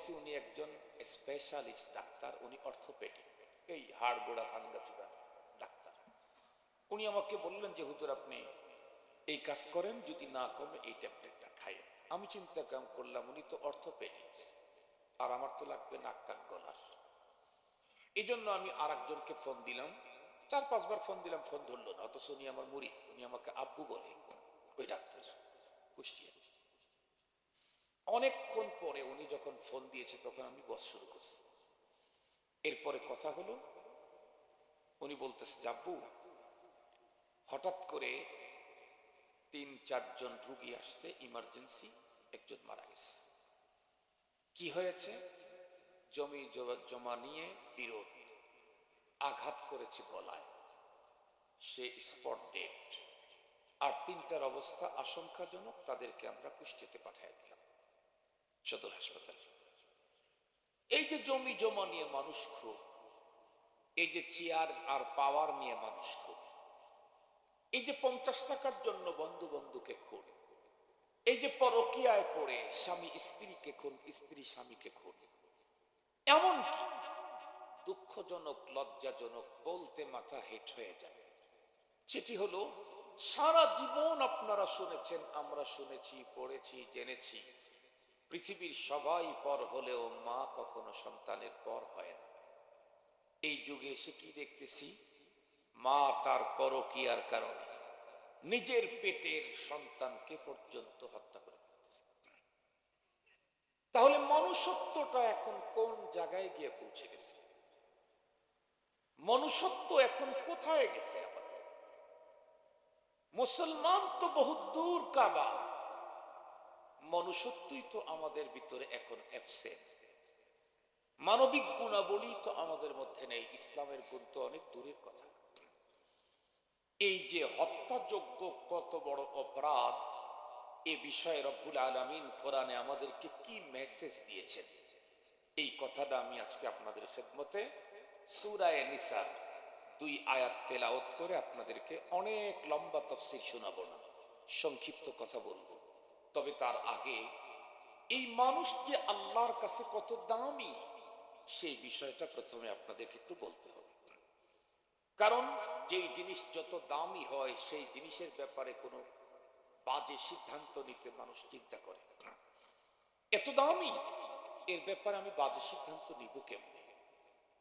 দেখতেছি উনি একজন স্পেশালিস্ট ডাক্তার, উনি অর্থোপেডিক এই হাড় গোড়া ভাঙ্গা চূড়া ডাক্তার। উনি আমাকে বললেন যে, হুজুর, আপনি এই কাজ করেন, যদি না কমে এই ট্যাবলেটটা খাইয়েন। আমি চিন্তা কাম করলাম, উনি তো অর্থোপেডিক্স আর আমার তো লাগবে নাক কান গলার। এই জন্য আমি আর একজনকে ফোন দিলাম। চার পাঁচবার ফোন দিলাম, ফোন ধরলো না, অথচ উনি আমার মুড়ি, উনি আমাকে আব্বু বলে ওই ডাক্তার কুষ্টিয়া অনেকক্ষণ পরে উনি যখন ফোন দিয়েছে, তখন আমি বস শুরু করছি। এরপরে কথা হলো, উনি বলতেছে, জাব্বু, হঠাৎ করে তিন, চারজন রুগী আসছে ইমার্জেন্সি একজন মারা গেছে। কি হয়েছে? জমি জমা- নিয়ে বিরোধ, আঘাত করেছে গলায়। সে স্পট ডেট আর তিনটার অবস্থা আশঙ্কাজনক, তাদেরকে আমরা কুষ্টিতে পাঠাই সদর হাসপাতাল। এই যে জমি জমা নিয়ে মানুষ খুব, এই যে চেয়ার আর পাওয়ার নিয়ে মানুষ খুব, এই যে পঞ্চাশ টাকার জন্য বন্ধু বন্ধুকে খুন, এই যে পরকিয়ায় পড়ে স্বামী স্ত্রীকে খুন, স্ত্রী স্বামীকে খুন, এমন দুঃখজনক, লজ্জাজনক, বলতে মাথা হেট হয়ে যায়। সেটি হলো, সারা জীবন আপনারা শুনেছেন, আমরা শুনেছি, পড়েছি, জেনেছি পৃথিবীর সবাই পর হলেও মা কখনো সন্তানের পর হয় না। এই যুগে এসে কি দেখতেছি? মা তার পরকিয়ার কারণে নিজের পেটের সন্তানকে পর্যন্ত হত্যা করে তাহলে মনুষ্যত্বটা এখন কোন জায়গায় গিয়ে পৌঁছে গেছে? মনুষ্যত্ব এখন কোথায় গেছে আমাদের? মুসলমান তো বহু দূর কাবা। মনুষ্যত্বই তো আমাদের ভিতরে এখন অ্যাবসেন্ট মানবিক গুণাবলী তো আমাদের মধ্যে নেই, ইসলামের গুণ তো অনেক দূরের কথা। এই যে হত্যাযোগ্য কত বড় অপরাধ, এ বিষয়ে রব্বুল আলমিন কোরআনে আমাদেরকে কি মেসেজ দিয়েছেন? এই কথাটা আমি আজকে আপনাদের খেদমতে সুরায় নিসার দুই আয়াত তেলাওত করে আপনাদেরকে অনেক লম্বা তফসির শোনাবো না, সংক্ষিপ্ত কথা বলব। তবে তার আগে, এই মানুষ যে আল্লাহর কাছে কত দামি? সেই বিষয়টা প্রথমে আপনাদেরকে একটু বলতে হবে। কারণ যেই জিনিস যত দামি হয়, সেই জিনিসের ব্যাপারে কোনো বাজে সিদ্ধান্ত নিতে মানুষ চিন্তা করে। এত দামি? এর ব্যাপারে আমি বাজে সিদ্ধান্ত নিব কেমন?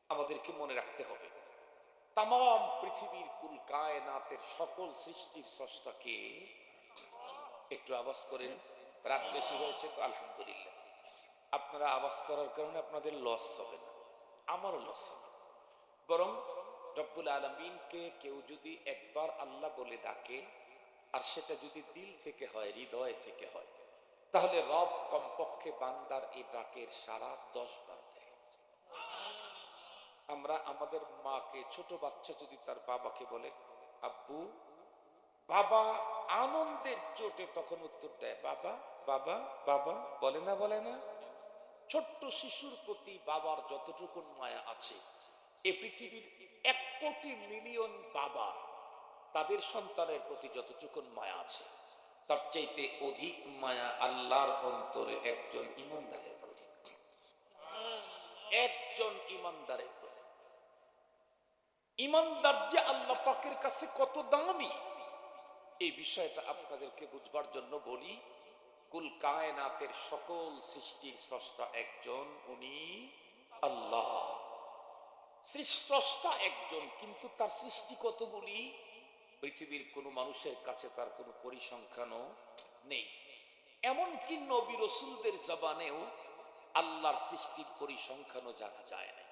আমাদেরকে মনে রাখতে হবে। তাম পৃথিবীর কুল কায়নাতের সকল সৃষ্টির স্রষ্টাকে একটু আওয়াজ করেন। রাত বেশি হয়েছে তো আলহামদুলিল্লাহ। আপনারা আওয়াজ করার কারণে আপনাদের লস হবে না। আমারও লস হবে। বরং রব্বুল আলমিনকে কেউ যদি একবার আল্লাহ বলে ডাকে, আর সেটা যদি দিল থেকে হয়, হৃদয় থেকে হয়, তাহলে রব কমপক্ষে বান্দার এই ডাকের সারা দশ বার দেয়। আমরা আমাদের মাকে, ছোট বাচ্চা যদি তার বাবাকে বলে, আব্বু, বাবা আনন্দের চোটে তখন উত্তর দেয়, বাবা বাবা বাবা। বলে না বলে না। ছোট্ট শিশুর প্রতি বাবার যতটুকুন মায়া আছে, এ পৃথিবীর এক কোটি মিলিয়ন বাবা তাদের সন্তানের প্রতি যতটুকুন মায়া আছে, তার চাইতে অধিক মায়া আল্লাহর অন্তরে একজন ইমানদারের প্রতি। একজন ইমানদারের প্রতি। ইমানদার যে আল্লাহ পাকের কাছে কত দামি এই বিষয়টা আপনাদেরকে বুঝবার জন্য বলি, কুল কায়নাতের সকল সৃষ্টির স্রষ্টা একজন, উনি আল্লাহ। সৃষ্টা একজন, কিন্তু তার সৃষ্টি কতগুলি? পৃথিবীর কোনো মানুষের কাছে তার কোনো পরিসংখ্যানও নেই। এমনকি নবী রসুলদের জবানেও আল্লাহর সৃষ্টির পরিসংখ্যানও জানা যায় না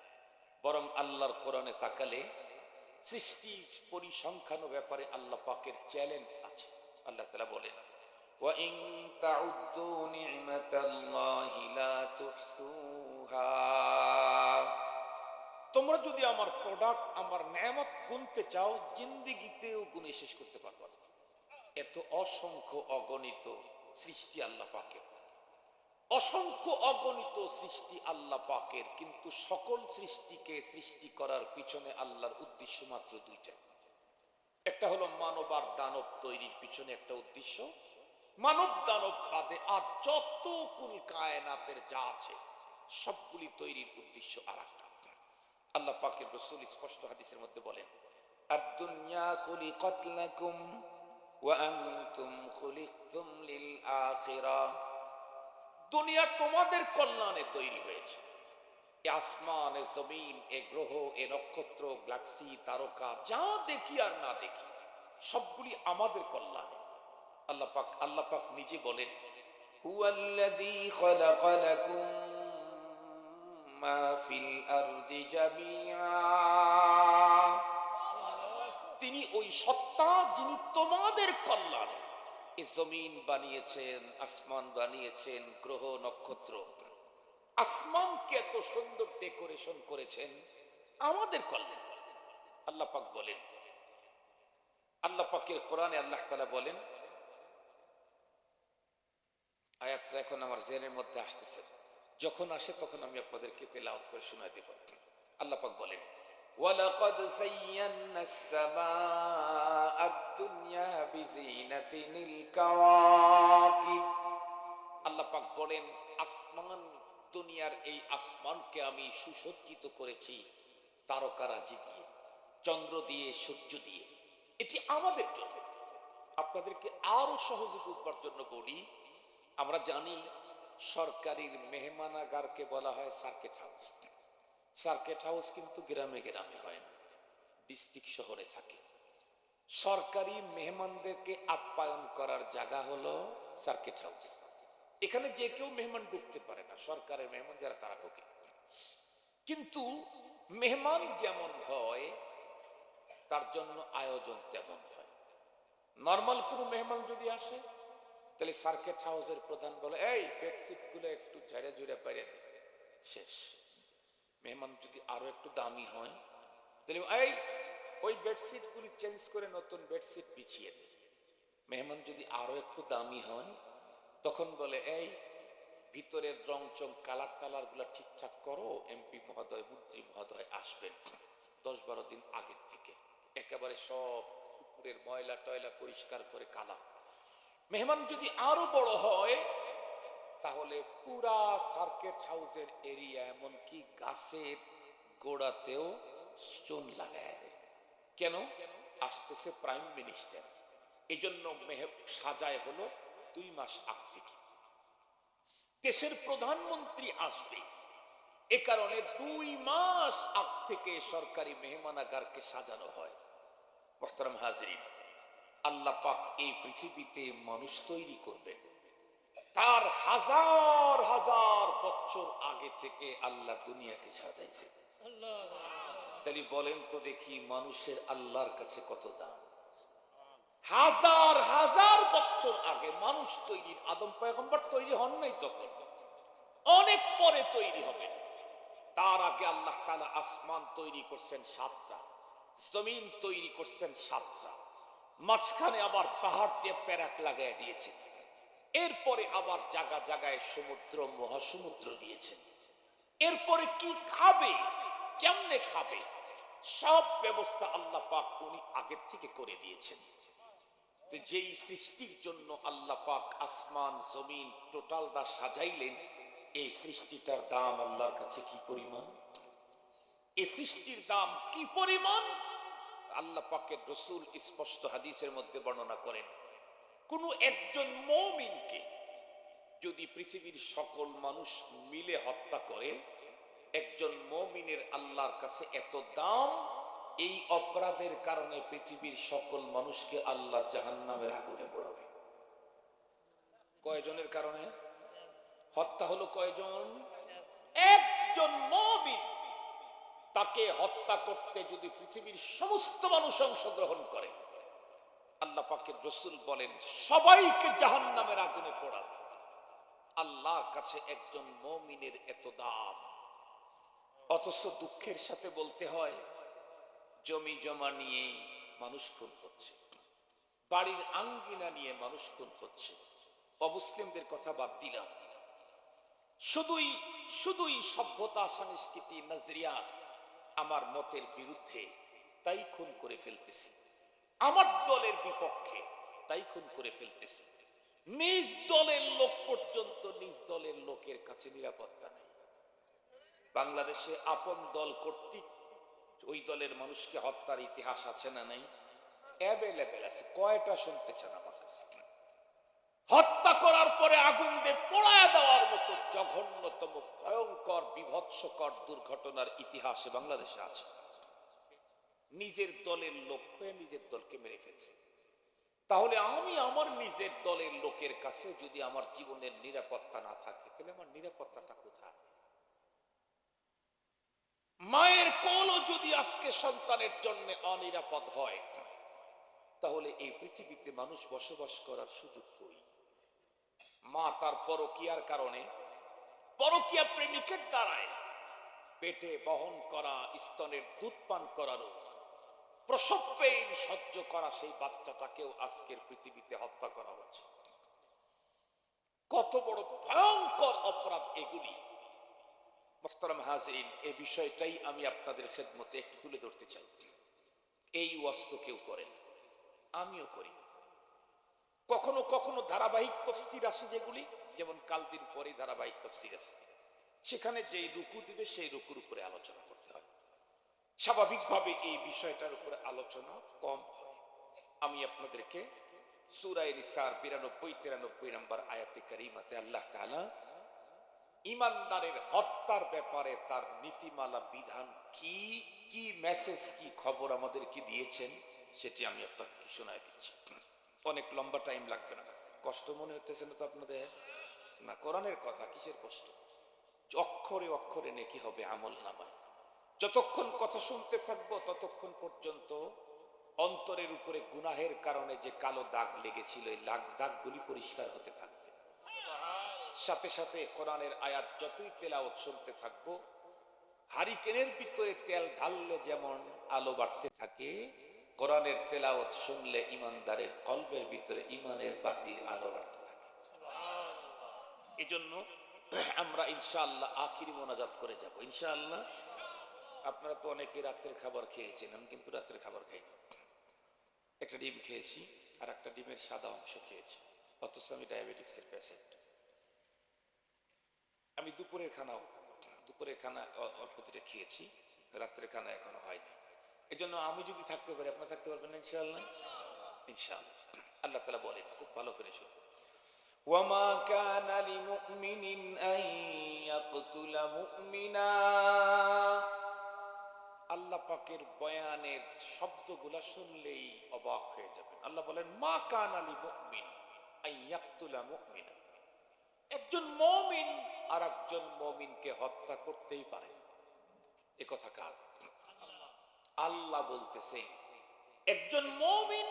বরং আল্লাহর কোরআনে তাকালে সৃষ্টির পরিসংখ্যান ব্যাপারে আল্লাহ পাকের চ্যালেঞ্জ আছে আল্লাহ তালা বলেন وَإِن تَعُدُّوا نِعْمَةَ اللَّهِ لَا تُحْصُوهَا তোমরা যদি আমার প্রোডাক্ট আমার নেয়ামত গুনতে চাও জিন্দিগিতেও গুনে শেষ করতে পারবে না এত অসংখ্য অগণিত সৃষ্টি আল্লাহ পাকের অসংখ্য অগণিত সৃষ্টি আল্লাহ পাকের কিন্তু সকল সৃষ্টিকে সৃষ্টি করার পিছনে আল্লাহর উদ্দেশ্য মাত্র দুইটা একটা হলো মানব আর দানব তৈরির পিছনে একটা উদ্দেশ্য মানব দানব বাদে আর যত কুল কায়নাতের যা আছে সবগুলি তৈরির উদ্দেশ্য আর একটা আল্লাহ পাকের রসুল স্পষ্ট হাদিসের মধ্যে বলেন الدنيا خلقت لكم وأنتم خلقتم للآخرة দুনিয়া তোমাদের কল্যাণে তৈরি হয়েছে। এ আসমান, এ জমিন, এ গ্রহ, এ নক্ষত্র, গ্যালাক্সি, তারকা, যা দেখি আর না দেখি, সবগুলি আমাদের কল্যাণে। আল্লাহ পাক আল্লাহ পাক নিজে বলেন, হুয়াল্লাযী খালাকা লাকুম মা ফিল আরদি জামিআ। তিনি ওই সত্তা যিনি তোমাদের কল্যাণে। জমিন বানিয়েছেন, আসমান বানিয়েছেন, গ্রহ নক্ষত্র। আসমানকে এত সুন্দর ডেকোরেশন করেছেন, আমাদের কল্যাণ। আল্লাহ পাক বলেন, আল্লাহ পাকের কোরআনে আল্লাহ তালা বলেন, আয়াতটা এখন আমার জেনের মধ্যে আসতেছে। যখন আসে তখন আমি আপনাদেরকে তেলাওয়াত করে শোনাতে পারি আল্লাহ পাক বলেন ولقد زينا السماء الدنيا بزينة الكواكب আল্লাহ পাক বলেন আসমান দুনিয়ার এই আসমানকে আমি সুসজ্জিত করেছি তারকারাজি দিয়ে চন্দ্র দিয়ে সূর্য দিয়ে এটি আমাদের জন্য আপনাদেরকে আরো সহজে বুঝবার জন্য বলি আমরা জানি সরকারির মেহমানাগারকে বলা হয় সার্কেট হাউস সার্কেট হাউস কিন্তু গ্রামে গ্রামে হয় না, ডিস্ট্রিক্ট শহরে থাকে। সরকারি মেহমানদেরকে আপ্যায়ন করার জায়গা হলো সার্কিট হাউস। এখানে যে কেউ মেহমান ঢুকতে পারে না, সরকারের মেহমান যারা, তারা ঢোকে। কিন্তু মেহমান যেমন হয়, তার জন্য আয়োজন তেমন হয়। নর্মাল কোনো মেহমান যদি আসে, তাহলে সার্কিট হাউসের প্রধান বলে, এই বেডশিটগুলো একটু ঝেড়ে ঝুড়ে দে। শেষ। মেহমান যদি আরও একটু দামি হয় এই, ওই বেডশিট গুলি চেঞ্জ করে নতুন বেডশিট বিছিয়ে দে। মেহমান যদি আরও একটু দামি হয়, তখন বলে, এই, ভিতরের রং চং কালার টালারগুলা ঠিকঠাক করো এমপি মহোদয়, মন্ত্রী মহোদয় আসবেন দশ বারো দিন আগের থেকে। একেবারে সব উপরের ময়লা টয়লা পরিষ্কার করে কালা মেহমান যদি আরও বড় হয় তাহলে পুরা সার্কেট হাউসের এরিয়া এমনকি গাছের গোড়াতেও স্টোন লাগায় দেয়। কেন? আসতেছে প্রাইম মিনিস্টার এই জন্য সাজায় হলো দুই মাস আগ থেকে। দেশের প্রধানমন্ত্রী আসবে। এ কারণে দুই মাস আগ থেকে সরকারি মেহমানাগারকে সাজানো হয়। মোহতারাম হাজরিন, আল্লাহ এই পৃথিবীতে মানুষ তৈরি করবেন। তার হাজার হাজার বছর আগে থেকে আল্লাহ দুনিয়াকে সাজাইছে। তাহলে বলেন তো দেখি মানুষের আল্লাহর কাছে কত দাম? হাজার হাজার বছর আগে মানুষ তৈরি, আদম পয়গম্বর তৈরি হন নাই তখন। অনেক পরে তৈরি হবে। তার আগে আল্লাহ তালা আসমান তৈরি করছেন সাতটা, জমিন তৈরি করছেন সাতটা। মাঝখানে আবার পাহাড় দিয়ে প্যারাক লাগাই দিয়েছেন এরপরে আবার জায়গা জায়গায় সমুদ্র, মহাসমুদ্র দিয়েছেন এরপরে কি খাবে, কেমনে খাবে, সব ব্যবস্থা আল্লাহ পাক উনি আগের থেকে করে দিয়েছেন। তো যেই সৃষ্টির জন্য আল্লাহ পাক আসমান, জমিন, টোটালটা সাজাইলেন, এই সৃষ্টিটার দাম আল্লাহর কাছে কি পরিমাণ? এই সৃষ্টির দাম কি পরিমাণ? আল্লাহ পাকের রসুল স্পষ্ট হাদিসের মধ্যে বর্ণনা করেন কোন একজন মৌমিনকে যদি পৃথিবীর সকল মানুষ মিলে হত্যা করে, একজন মৌমিনের আল্লাহর কাছে এত দাম, এই অপরাধের কারণে পৃথিবীর সকল মানুষকে আল্লাহ জাহান্নামের আগুনে পড়াবে। কয়জনের কারণে? হত্যা হলো কয়জন? একজন মৌমিন তাকে হত্যা করতে যদি পৃথিবীর সমস্ত মানুষ অংশগ্রহণ করে আল্লাহ পাকের রসুল বলেন, সবাইকে জাহান নামের আগুনে পড়ান আল্লাহর কাছে একজন মমিনের এত দাম। অথচ দুঃখের সাথে বলতে হয়, জমি জমা নিয়ে মানুষ খুন হচ্ছে। বাড়ির আঙ্গিনা নিয়ে মানুষ খুন হচ্ছে। অমুসলিমদের কথা বাদ দিলাম। শুধুই শুধুই সভ্যতা, সংস্কৃতি, নজরিয়া আমার মতের বিরুদ্ধে তাই খুন করে ফেলতেছি। আমার দলের বিপক্ষে তাই খুন করে ফেলতেছে। নিজ দলের লোক পর্যন্ত নিজ দলের লোকের কাছে নিরাপত্তা নেই। বাংলাদেশে আপন দল কর্তৃক ওই দলের মানুষকে হত্যার ইতিহাস আছে না নাই? অ্যাভেলেবেল আছে। কয়টা শুনতে চান আমার কাছে? হত্যা করার পরে আগুন দিয়ে পোড়ায় দেওয়ার মতো জঘন্যতম, ভয়ঙ্কর, বিভৎসকর দুর্ঘটনার ইতিহাসে বাংলাদেশে আছে। নিজের দলের লোক হয়ে নিজের দলকে মেরে ফেলছে। তাহলে আমি আমার নিজের দলের লোকের কাছে যদি আমার জীবনের নিরাপত্তা না থাকে, তাহলে আমার নিরাপত্তাটা কোথায়? মায়ের কোলও যদি আজকে সন্তানের জন্য অনিরাপদ হয়, তাহলে এই পৃথিবীতে মানুষ বসবাস করার সুযোগ কই? মা তার পরকিয়ার কারণে পরকিয়া প্রেমিকের দ্বারায় পেটে বহন করা, স্তনের দুধ পান করারও প্রসব পেইন সহ্য করা সেই বাচ্চাটাকেও আজকের পৃথিবীতে হত্যা করা হচ্ছে। কত বড় ভয়ঙ্কর অপরাধ এগুলি। এই বিষয়টাই আমি আপনাদের খেদমতে একটু তুলে ধরতে চাই। এই ওয়াস্ত কেউ করেন, আমিও করি। কখনো কখনো ধারাবাহিক তফসির আসে যেগুলি, যেমন কাল দিন পরে ধারাবাহিক তফসির আছে সেখানে যেই রুকু দিবে, সেই রুকুর উপরে আলোচনা করতে হয়। স্বাভাবিকভাবে এই বিষয়টার উপরে আলোচনা কম হয়। আমি আপনাদেরকে সুরাই নিসার বিরানব্বই, তিরানব্বই নম্বর আয়াতে কারিমাতে আল্লাহ তাআলা ইমানদারের হত্যার ব্যাপারে তার নীতিমালা বিধান কি কি মেসেজ কি খবর আমাদেরকে দিয়েছেন সেটি আমি আপনাকে শোনায় দিচ্ছি। অনেক লম্বা টাইম লাগবে না। কষ্ট মনে হতেছে না তো আপনাদের? না, কোরআনের কথা, কিসের কষ্ট? অক্ষরে অক্ষরে নেকি হবে আমল নামায়। যতক্ষণ কথা শুনতে থাকব, ততক্ষণ পর্যন্ত অন্তরের উপরে গুনাহের কারণে যে কালো দাগ লেগেছিল, এই লাগ দাগগুলি পরিষ্কার হতে থাকবে। সাথে সাথে কোরআনের আয়াত যতই তেলাওয়াত শুনতে থাকব, হারিকেনের ভিতরে তেল ঢাললে যেমন আলো বাড়তে থাকে, কোরআনের তেলাওয়াত শুনলে ইমানদারের কল্পের ভিতরে ইমানের বাতির আলো বাড়তে থাকে। এজন্য আমরা ইনশাআল্লাহ আখিরি মোনাজাত করে যাব। ইনশাআল্লাহ আপনারা তো অনেকে রাত্রের খাবার খেয়েছেন আমি কিন্তু রাত্রের খাবার খাইনি একটা ডিম খেয়েছি আর একটা ডিমের সাদা অংশ খেয়েছি অথচ আমি ডায়াবেটিক্সের পেশেন্ট আমি দুপুরের খানাও দুপুরের খানা অ- অল্প দুটো খেয়েছি রাত্রের খানা এখনো হয়নি এই জন্য আমি যদি থাকতে পারি আপনারা থাকতে পারবেন না ইনশাআল্লাহ ইনশাআল্লাহ আল্লাহ তালা বলেন খুব ভালো করে শুনুন وما كان لمؤمن أن يقتل مؤمنا আল্লাহ পাকের বয়ানের শব্দগুলা শুনলেই অবাক হয়ে যাবেন। আল্লাহ বলেন, মা কান আলী মুমিন আইয়াক্তুলা একজন মমিন আর একজন মমিনকে হত্যা করতেই পারে। এ কথা কার? আল্লাহ বলতেছে, একজন মমিন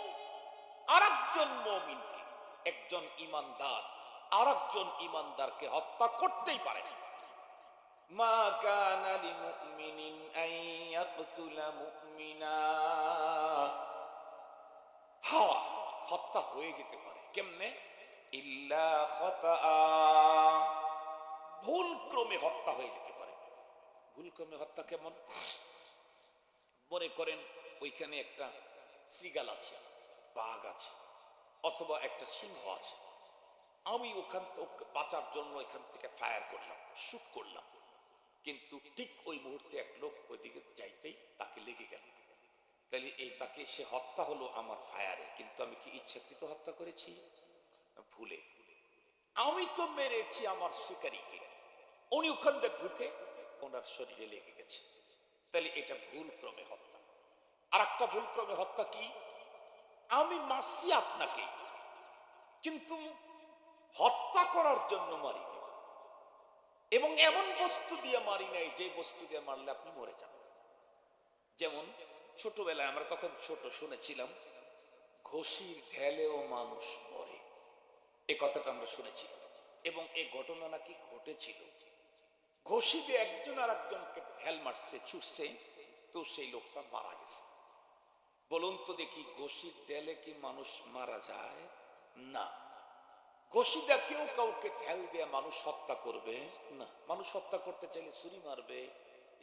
আর একজন মমিনকে, একজন ইমানদার আর একজন ইমানদারকে হত্যা করতেই পারে। ما كان لمؤمن أن يقتل مؤمنا হাওয়া হত্যা হয়ে যেতে পারে কেমনে إلا خطأ ভুল ক্রমে হত্যা হয়ে যেতে পারে ভুল ক্রমে হত্যা কেমন মনে করেন ওইখানে একটা সিগাল আছে বাঘ আছে অথবা একটা সিংহ আছে আমি ওখান থেকে বাঁচার জন্য এখান থেকে ফায়ার করলাম শুট করলাম কিন্তু ঠিক ওই মুহূর্তে এক লোক ওইদিকে যাইতেই তাকে লেগে গেল। তাহলে এই তাকে সে হত্যা হলো আমার ফায়ারে, কিন্তু আমি কি ইচ্ছাকৃত হত্যা করেছি? ভুলে। আমি তো মেরেছি আমার শিকারীকে। উনি ওখানটা ঢুকে ওনার শরীরে লেগে গেছে। তাহলে এটা ভুল ক্রমে হত্যা। আর একটা ভুল ক্রমে হত্যা কি? আমি মারছি আপনাকে, কিন্তু হত্যা করার জন্য মারি নাই। এবং এমন বস্তু দিয়ে মারি নাই, যে বস্তু দিয়ে মারলে আপনি মরে যাবেন যেমন ছোটবেলায় আমরা তখন ছোট শুনেছিলাম, ঘষির ঢেলেও মানুষ মরে। এ কথাটা আমরা শুনেছি। এবং এ ঘটনা নাকি ঘটেছিল। ঘষিতে একজন আর একজনকে ঢেল মারছে, ছুটছে, তো সেই লোকটা মারা গেছে। বলুন তো দেখি, ঘষির ঢেলে কি মানুষ মারা যায়? না। ঘষিদা কেউ কাউকে ঢেল দিয়ে মানুষ হত্যা করবে? না। মানুষ হত্যা করতে চাইলে ছুরি মারবে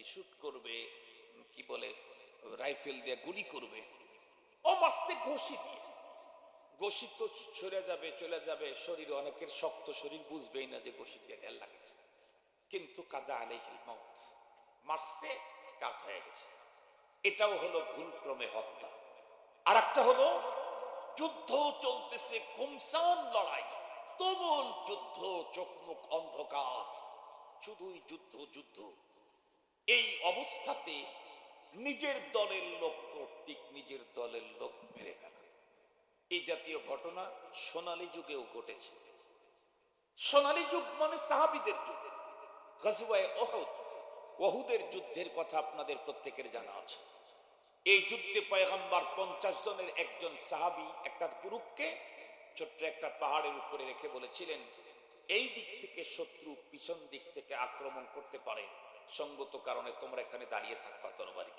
শুট করবে, কি বলে, রাইফেল দিয়ে গুলি করবে। ও মারছে ঘষি দিয়ে ঘষি তো সরে যাবে, চলে যাবে, শরীর অনেকের শক্ত শরীর, বুঝবেই না যে ঘষি দিয়ে ঢেল লাগেছে। কিন্তু কাদা আলাইহিল মাউত, মারছে, কাজ হয়ে গেছে। এটাও হলো ভুল ক্রমে হত্যা। আর একটা হলো যুদ্ধ চলতেছে খুমসান লড়াই। তুমুল যুদ্ধ চোখমুখ অন্ধকার। শুধুই যুদ্ধ যুদ্ধ। এই অবস্থাতে নিজের দলের লোক কর্তৃক নিজের দলের লোক মেরে ফেলা। এই জাতীয় ঘটনা সোনালী যুগেও ঘটেছে। সোনালী যুগ মানে সাহাবিদের যুগ। গজওয়ায় ওহুদ ওহুদের যুদ্ধের কথা আপনাদের প্রত্যেকের জানা আছে। এই যুদ্ধে পয়গম্বর পঞ্চাশ জনের একজন সাহাবি একটা গ্রুপকে ছোট্ট একটা পাহাড়ের উপরে রেখে বলেছিলেন, এই দিক থেকে শত্রু পিছন দিক থেকে আক্রমণ করতে পারে। সঙ্গত কারণে তোমরা এখানে দাঁড়িয়ে থাকবা তরবারি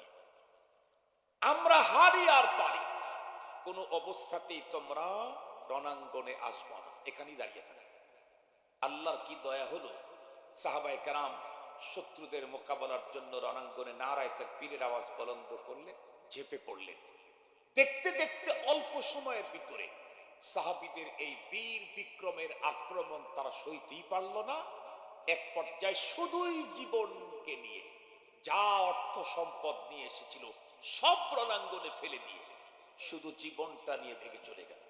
আমরা হারি আর পারি। কোনো অবস্থাতেই তোমরা রণাঙ্গনে আসবা না। এখানেই দাঁড়িয়ে থাকবে আল্লাহর কি দয়া হলো? সাহাবাই কারাম শত্রুদের মোকাবেলার জন্য রণাঙ্গনে নারায় তার পীরের আওয়াজ বলন্দ করলে ঝেপে পড়লেন। দেখতে দেখতে অল্প সময়ের ভিতরে সাহাবিদের এই বীর বিক্রমের আক্রমণ তারা সইতেই পারল না। এক পর্যায়ে শুধুই জীবনকে নিয়ে যা অর্থ সম্পদ নিয়ে এসেছিল সব রণাঙ্গনে ফেলে দিয়ে শুধু জীবনটা নিয়ে ভেঙে চলে গেল।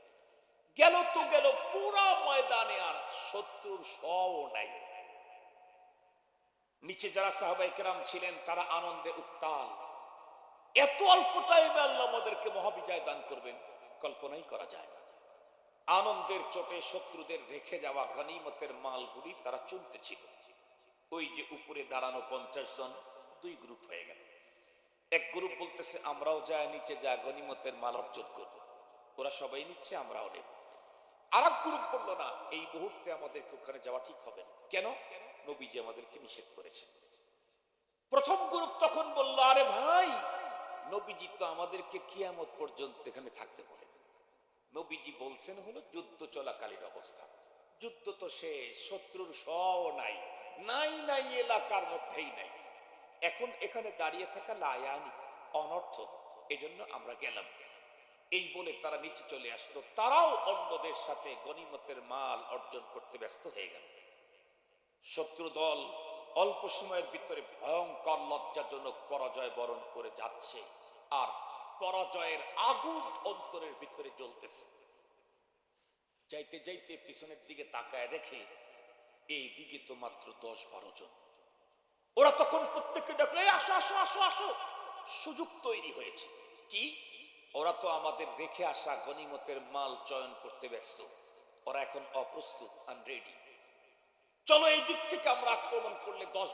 গেল তো গেল পুরা ময়দানে আর শত্রুর শও নাই। নিচে যারা সাহাবাই কেরাম ছিলেন তারা আনন্দে উত্তাল। এত অল্প টাইমে আল্লাহ আমাদেরকে মহাবিজয় দান করবেন, কল্পনাই করা যায় না। আনন্দের চোটে শত্রুদের রেখে যাওয়া গনিমতের মালগুলি তারা চলতে ছিল। ওই যে উপরে দাঁড়ানো পঞ্চাশ জন, দুই গ্রুপ হয়ে গেল। এক গ্রুপ বলতেছে, আমরাও যা নিচে যা, গনিমতের মাল অর্জন করব। ওরা সবাই নিচ্ছে, আমরাও নেব। আর এক গ্রুপ বলল, না, এই মুহূর্তে আমাদেরকে ওখানে যাওয়া ঠিক হবে না। কেন? নবীজি আমাদেরকে নিষেধ করেছেন। প্রথম গ্রুপ তখন বলল, আরে ভাই, নবীজি তো আমাদেরকে কিয়ামত পর্যন্ত এখানে থাকতে বলে নবীজি বলছেন হলো যুদ্ধ চলাকালীন অবস্থা। যুদ্ধ তো শেষ, শত্রুর সও নাই নাই নাই এলাকার মধ্যেই নাই। এখন এখানে দাঁড়িয়ে থাকা লায়ানি অনর্থক, এজন্য আমরা গেলাম। এই বলে তারা নিচে চলে আসলো। তারাও অন্যদের সাথে গনিমতের মাল অর্জন করতে ব্যস্ত হয়ে গেল। শত্রু দল অল্প সময়ের ভিতরে ভয়ঙ্কর লজ্জাজনক পরাজয় বরণ করে যাচ্ছে। আর পরাজয়ের আগুন অন্তরের ভিতরে জ্বলতেছে। যাইতে যাইতে পিছনের দিকে তাকায় দেখে এই দিকে তো মাত্র দশ বারো জন। ওরা তখন প্রত্যেককে ডাকলে আসো আসো আসো আসো। সুযোগ তৈরি হয়েছে। কি? ওরা তো আমাদের রেখে আসা গনিমতের মাল চয়ন করতে ব্যস্ত। ওরা এখন অপ্রস্তুত আনরেডি চলো এই দিক থেকে আমরা আক্রমণ করলে দশ